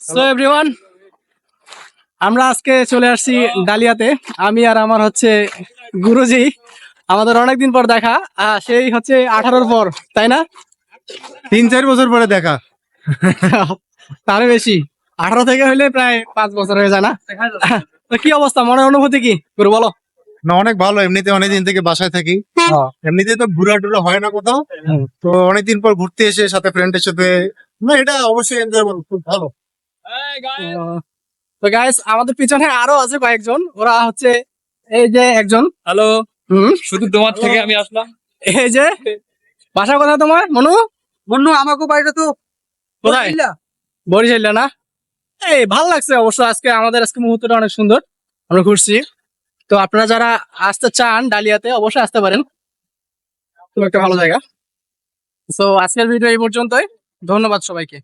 So everyone আমরা আজকে চলে আসছি ডালিয়াতে। আমি আর আমার হচ্ছে গুরুজি। আমাদের অনেকদিন পর দেখা। সেই হচ্ছে আঠারোর পর তাই না? তিন চার বছর পরে দেখা। তারও বেশি। আঠারো থেকে হইলে প্রায় পাঁচ বছর হয়ে যায় না? তো কি অবস্থা? মনের অনুভূতি কি? গুরু বলো। না অনেক ভালো। এমনিতে অনেকদিন থেকে বাসায় থাকি। এমনিতে তো ঘোরা টুরা হয় না কোথাও। তো অনেকদিন পর ঘুরতে এসে সাথে ফ্রেন্ডের সাথে না এটা অবশ্যই এনজয় খুব ভালো। তো গাইস আমাদের পিছনে আরও আছে কয়েকজন। ওরা হচ্ছে এই যে একজন। হ্যালো হুম? শুধু তোমার থেকে আমি আসলাম। এই যে বাসা কোথায় তোমার মনু? বন্ধু আমাকে বাড়িটা তো কোথায়? বরিশাল। না? এই ভালো লাগছে অবশ্য আজকে আমাদের আজকে মুহূর্তটা অনেক সুন্দর। আমরা ঘুরছি। তো আপনারা যারা আসতে চান ডালিয়াতে অবশ্যই আসতে পারেন। খুব একটা ভালো জায়গা। তো আজকের ভিডিও এই পর্যন্তই। ধন্যবাদ সবাইকে।